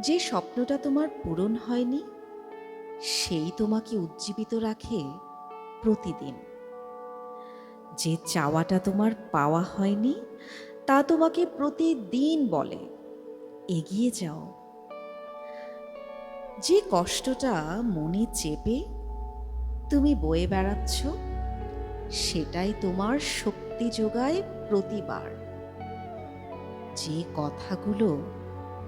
যে স্বপ্নটা তোমার পূরণ হয়নি, সেই তোমাকে উজ্জীবিত রাখে প্রতিদিন। যে চাওয়াটা তোমার পাওয়া হয়নি, তা তোমাকে প্রতিদিন বলে, এগিয়ে যাও। যে কষ্টটা মনে চেপে তুমি বয়ে বেড়াচ্ছ, সেটাই তোমার শক্তি যোগায় প্রতিবার। যে কথাগুলো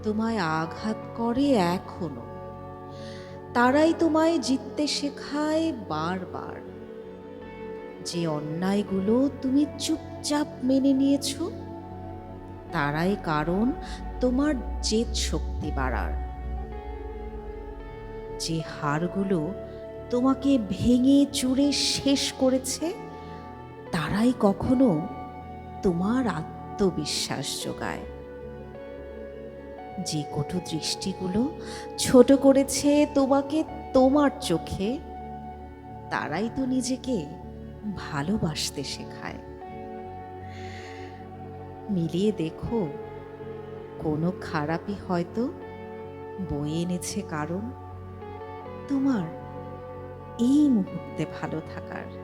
তোমায় আঘাত করে এখনও। তারাই তোমায় জিততে শেখায় বারবার। যে অন্যায়গুলো তুমি চুপচাপ মেনে নিয়েছ, তারাই কারণ তোমার জেদ শক্তি বাড়ার। যে হারগুলো তোমাকে ভেঙে চুরে শেষ করেছে, তারাই কখনো তোমার আত্মবিশ্বাস যোগায়। যে কটু দৃষ্টিগুলো ছোট করেছে তোমাকে তোমার চোখে, তারাই তো নিজেকে ভালোবাসতে শেখায়। মিলিয়ে দেখো, কোনো খারাপই হয়তো বয়ে এনেছে কারণ তোমার এই মুহূর্তে ভালো থাকার।